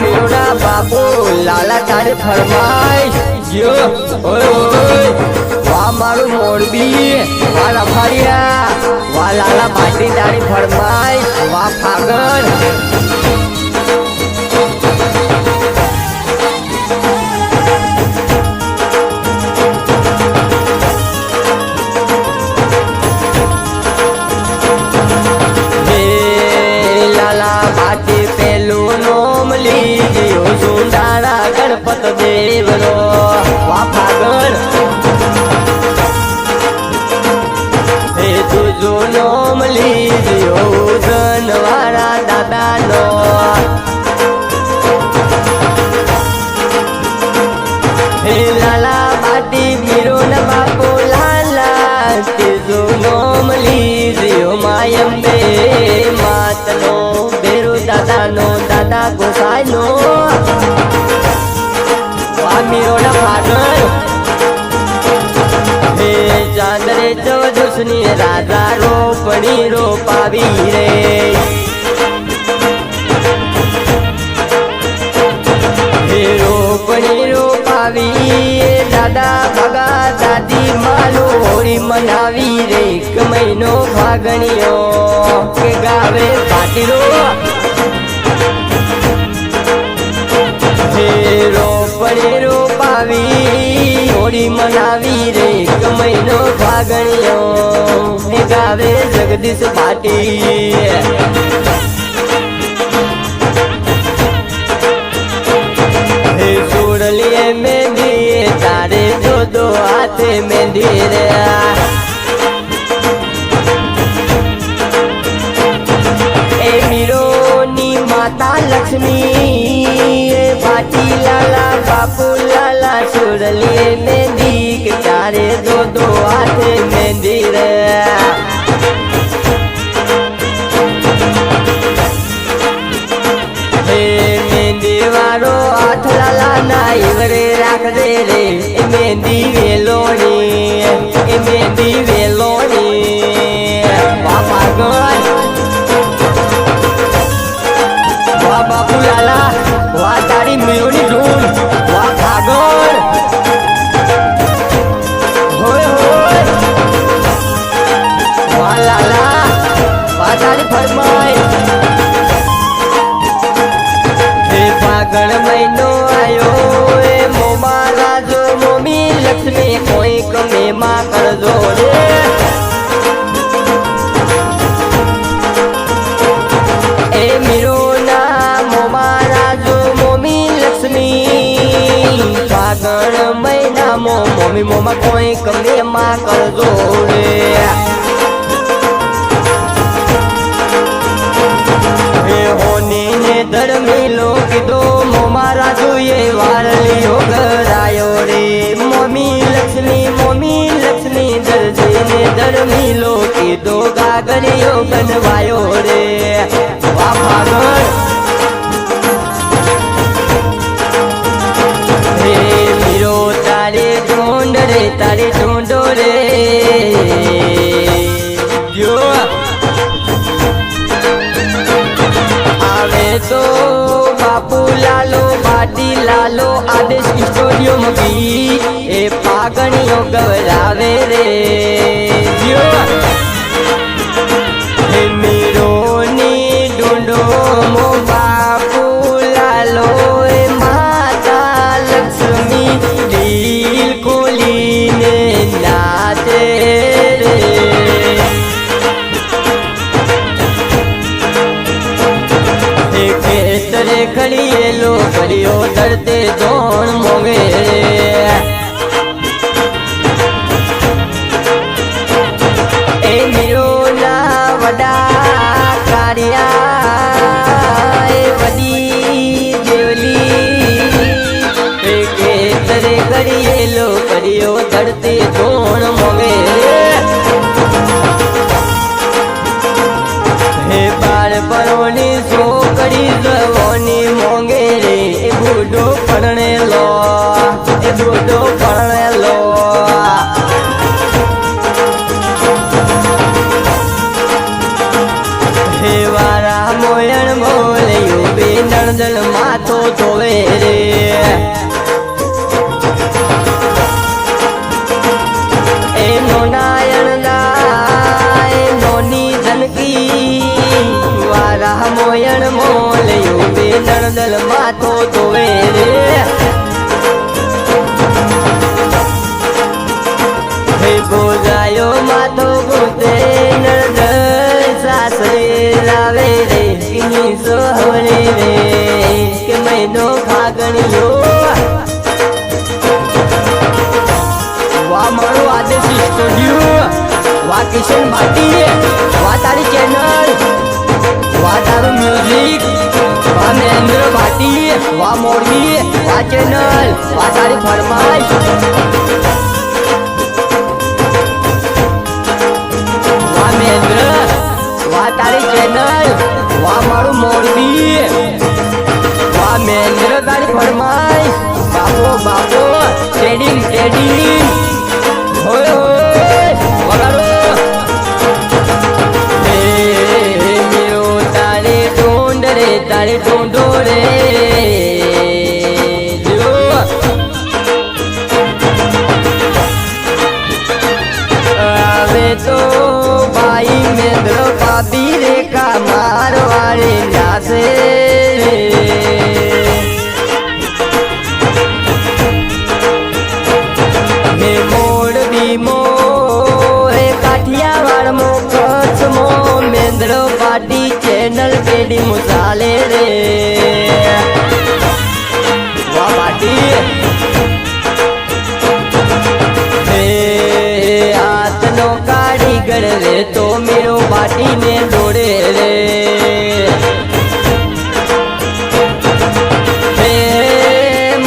મેળા બાપુ, લાલા તારે ફરમાય જો વા મારું મોરબી, વા રફાડિયા, વા લાલા માટી તારી ફરમાય વા पदवे ચૌદુસની રાધા રોપણી રોપાવી રે. રોપણી રોપાવી દાદા ભગા દાદી માલો હોળી મનાવી રે. એક મહિનો ફાગણીઓ કે ગાવે પાટીરો રોપણી રોપાવી હોળી મનાવી રે, એક મહિનો ફાગણીઓ હે ગાવે જગદીશ પાટી સુરલીએ મેંદી તારે જો દો હાથે મેંદી રે. માતા લક્ષ્મી પાટી લાલા બાપુ લાલા સુરલીએ મેંદી કે તારે દો દો હાથ મેંદી રે મેંદી વાળો હાથ લાલા ના ઈવરે રાખજે રે એ મેમાં કરજો રે. એ મીરોના મોમા રાજો મોમી લક્ષ્મી. ફાગણ મહિનામાં મોમી મોમાં કોઈક મેમાં કરજો રે. ગાગરિયો બનવાયો રે. તારે ઢોંડ રે, તારે આવે તો બાપુ લાલો પાટી લાલો આદેશ સ્ટુડિયો મૂકી એ પાગણીઓ ગવરાવે રે. ખેતરે ખડીએલો કર્યો ધરતે ધોણ મોગે. એ મિરોલા વડા કારિયા, એ વડી દેવલી ખેતરે ઘડીએલો કર્યો ધરતે ધોણ સતી વારા મોયણ મોલયો બે નણદલ માથો ધોવે રે. બોજાયો માથો ગોતે નણદલ સાસરે લાવે રે. ઇની સોહરે રે. કે મહિનો ખાગણ્યો વાહ કિશન ભાટી વાહ તારી ચેનલ વાહ તારું મ્યુઝિક વા મહેન્દ્ર ભાટી વાહ મોરબી વાહ ચેનલ વાહ તારી તારે રે. કારીગર રે તો મેરો પાટીને દોડે રે.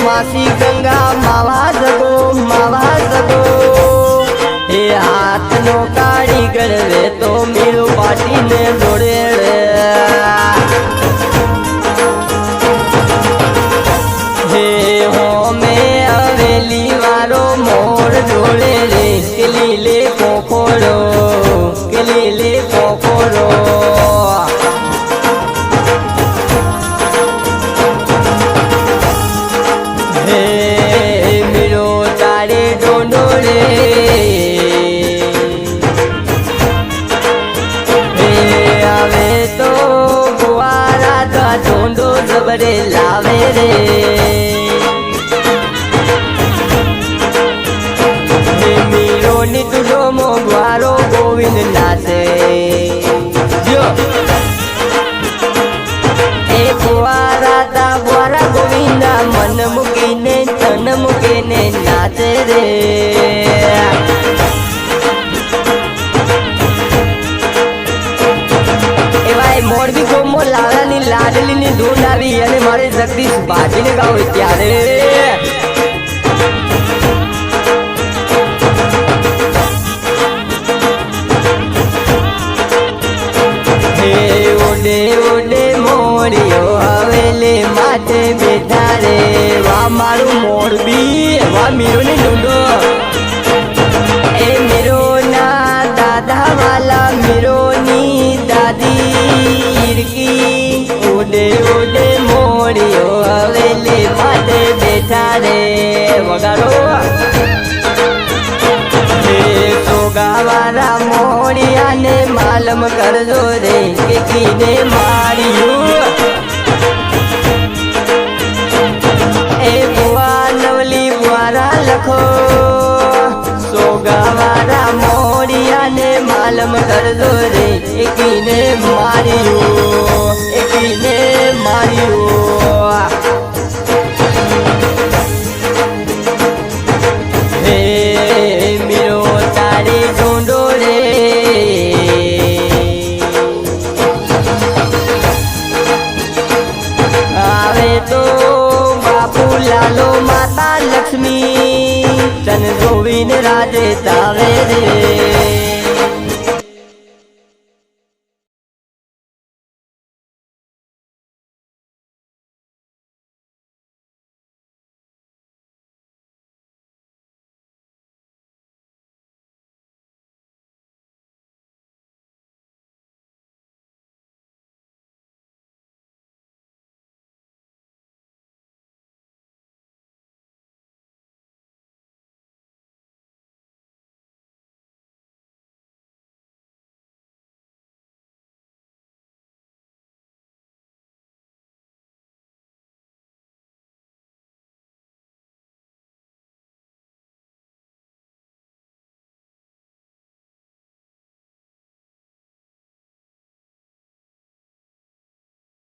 માસી ગંગા, માવા જગો માવા જગો. હે હાથનો કારીગર રે તો મેરો પાટીને જબરે લાવે રે એ ગુવારા તા વારા ગોવિંદા મન મૂકીને તન મૂકીને નાચે રે મોરબી ગોમો લાલાની લાડલીની ધૂન આવી અને મારે જગદીશ બાજીને ગાવ ત્યારે. ઓડે ઓડે મોરિયો હવેલે માટે બેઠા રે. વાહ મારું મોરબી વા મીરો ને ડુંડો વગાડો. માલમ કરજો રે કે કીને માર્યું એ બુઆ નવલી બુઆરા લખો. સોગાવાળા મોડિયાને માલમ કરજો રે એકીને માર્યું એકીને માર્યું લાલો માતા લક્ષ્મી. તન ગોવિંદ રાજે તાવે રે.